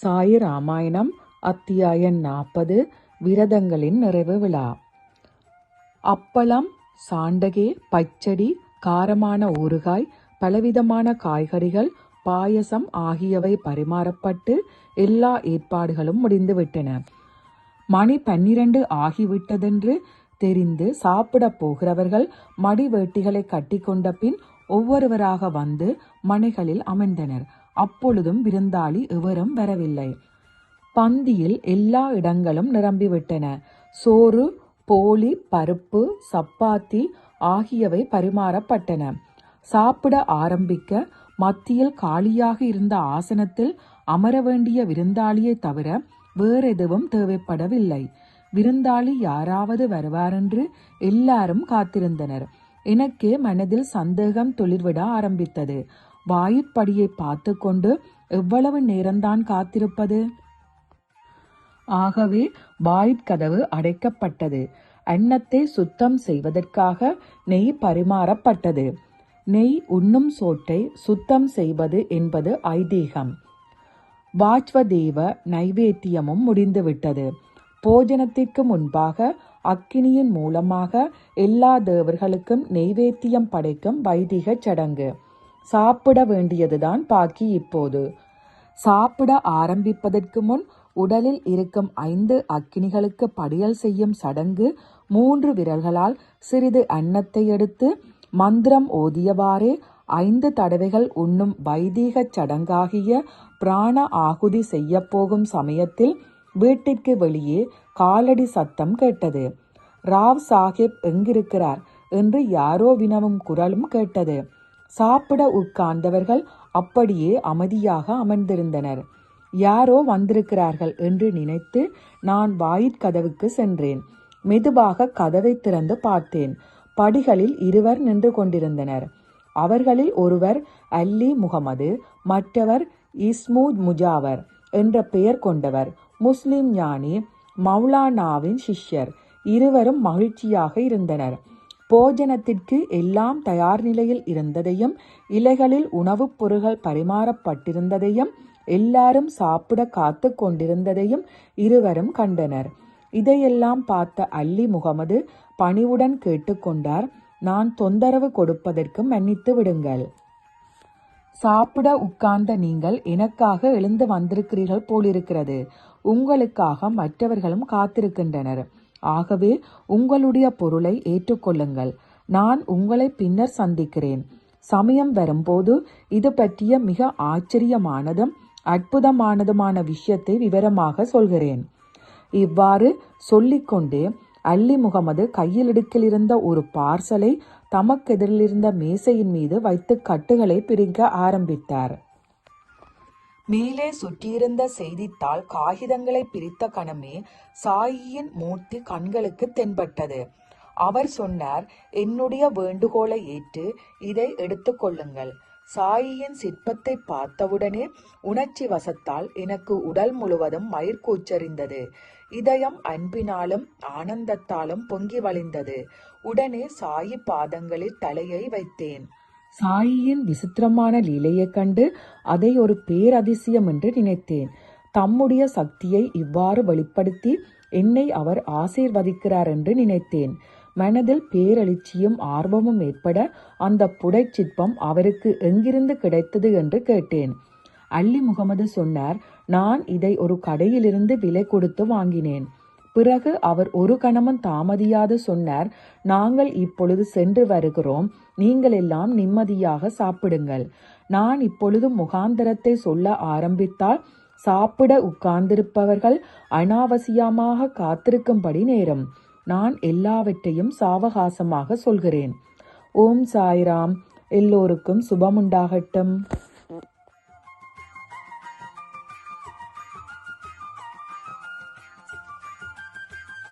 சாய ராமாயணம் அத்தியாயம் நாற்பது விரதங்களின் நிறைவு விழா. அப்பளம் சாண்டகே பச்சடி காரமான ஊறுகாய் பலவிதமான காய்கறிகள் பாயசம் ஆகியவை பரிமாறப்பட்டு எல்லா ஏற்பாடுகளும் முடிந்துவிட்டன. மணி பன்னிரண்டு ஆகிவிட்டதென்று தெரிந்து சாப்பிடப் போகிறவர்கள் மடி வேட்டிகளை கட்டிக்கொண்ட பின் ஒவ்வொருவராக வந்து மனைகளில் அமர்ந்தனர். அப்பொழுதும் விருந்தாளி எவரும் வரவில்லை. பந்தியில் எல்லா இடங்களும் நிரம்பிவிட்டன. சோறு போலி பருப்பு சப்பாத்தி ஆகியவை பரிமாறப்பட்டன. சாப்பிட ஆரம்பிக்க மத்தியில் காலியாக இருந்த ஆசனத்தில் அமர வேண்டிய விருந்தாளியை தவிர வேறெதுவும் தேவைப்படவில்லை. விருந்தாளி யாராவது வருவாரென்று எல்லாரும் காத்திருந்தனர். எனக்கே மனதில் சந்தேகம் துளிர்விட ஆரம்பித்தது. வாயிற்படியை பார்த்து கொண்டு எவ்வளவு நேரம்தான் காத்திருப்பது? ஆகவே வாயிற்கதவு அடைக்கப்பட்டது. அன்னத்தை சுத்தம் செய்வதற்காக நெய் பரிமாறப்பட்டது. நெய் உண்ணும் சோட்டை சுத்தம் செய்வது என்பது ஐதீகம். வாஜ்வதேவ நைவேத்தியமும் முடிந்துவிட்டது. போஜனத்திற்கு முன்பாக அக்கினியின் மூலமாக எல்லா தேவர்களுக்கும் நெய்வேத்தியம் படைக்கும் வைதிக சடங்கு. சாப்பிட வேண்டியதுதான் பாக்கி இப்போது. சாப்பிட ஆரம்பிப்பதற்கு முன் உடலில் இருக்கும் ஐந்து அக்கினிகளுக்கு படியல் செய்யும் சடங்கு மூன்று விரல்களால் சிறிது அன்னத்தை எடுத்து மந்திரம் ஓதியவாறே ஐந்து தடவைகள் உண்ணும் வைதீக சடங்காகிய பிராண ஆகுதி செய்யப்போகும் சமயத்தில் வீட்டிற்கு வெளியே காலடி சத்தம் கேட்டது. ராவ் சாஹிப் எங்கிருக்கிறார்? என்று யாரோ வினவும் குரலும் கேட்டது. சாப்பிட உட்கார்ந்தவர்கள் அப்படியே அமைதியாக அமர்ந்திருந்தனர். யாரோ வந்திருக்கிறார்கள் என்று நினைத்து நான் வாயிற்கதவுக்கு சென்றேன். மெதுவாக கதவை திறந்து பார்த்தேன். படிகளில் இருவர் நின்று கொண்டிருந்தனர். அவர்களில் ஒருவர் அல்லி முகமது மற்றவர் இஸ்மூத் முஜாவர் என்ற பெயர் கொண்டவர் முஸ்லிம் ஞானி மௌலானாவின் சிஷ்யர். இருவரும் மகிழ்ச்சியாக இருந்தனர். போஜனத்திற்கு எல்லாம் தயார் நிலையில் இருந்ததையும் இலைகளில் உணவுப் பொருள்கள் பரிமாறப்பட்டிருந்ததையும் எல்லாரும் சாப்பிட காத்து கொண்டிருந்ததையும் இருவரும் கண்டனர். இதையெல்லாம் பார்த்த அல்லி முகமது பணிவுடன் கேட்டுக்கொண்டார் நான் தொந்தரவு கொடுப்பதற்கு மன்னித்து விடுங்கள். சாப்பிட உட்கார்ந்த நீங்கள் எனக்காக எழுந்து வந்திருக்கிறீர்கள் போலிருக்கிறது. உங்களுக்காக மற்றவர்களும் காத்திருக்கின்றனர். ஆகவே உங்களுடைய பொருளை ஏற்றுக்கொள்ளுங்கள். நான் உங்களை பின்னர் சந்திக்கிறேன். சமயம் வரும்போது இது பற்றிய மிக ஆச்சரியமானதும் அற்புதமானதுமான விஷயத்தை விவரமாக சொல்கிறேன். இவ்வாறு சொல்லிக்கொண்டே அல்லி முகமது கையில் இடுக்கிலிருந்த ஒரு பார்சலை தமக்கெதிரிலிருந்த மேசையின் மீது வைத்து கட்டுகளை பிரிக்க ஆரம்பித்தார். மேலே சுற்றியிருந்த செய்தித்தாள் காகிதங்களை பிரித்த கணமே சாயியின் மூர்த்தி கண்களுக்கு தென்பட்டது. அவர் சொன்னார் என்னுடைய வேண்டுகோளை ஏற்று இதை எடுத்துக்கொள்ளுங்கள் சாயியின் சிற்பத்தை பார்த்தவுடனே உணர்ச்சி வசத்தால் எனக்கு உடல் முழுவதும் மயிர்கூச்சறிந்தது இதயம் அன்பினாலும் ஆனந்தத்தாலும் பொங்கி வழிந்தது. உடனே சாயி பாதங்களில் தலையை வைத்தேன். சாயியின் விசித்திரமான லீலையைக் கண்டு அதை ஒரு பேரதிசயம் என்று நினைத்தேன். தம்முடைய சக்தியை இவ்வாறு வெளிப்படுத்தி என்னை அவர் ஆசீர்வதிக்கிறார் என்று நினைத்தேன். மனதில் பேரெழுச்சியும் ஆர்வமும் ஏற்பட அந்த புடைச்சிற்பம் அவருக்கு எங்கிருந்து கிடைத்தது என்று கேட்டேன். அள்ளி முகமது சொன்னார் நான் இதை ஒரு கடையிலிருந்து விலை கொடுத்து வாங்கினேன். பிறகு அவர் ஒரு கணமும் தாமதியாது சொன்னார். நாங்கள் இப்பொழுது சென்று வருகிறோம். நீங்கள் எல்லாம் நிம்மதியாக சாப்பிடுங்கள். நான் இப்பொழுது முகாந்தரத்தை சொல்ல ஆரம்பித்தால் சாப்பிட உட்கார்ந்திருப்பவர்கள் அனாவசியமாக காத்திருக்கும்படி நேரம். நான் எல்லாவற்றையும் சாவகாசமாக சொல்கிறேன். ஓம் சாய்ராம். எல்லோருக்கும் சுபமுண்டாகட்டும்.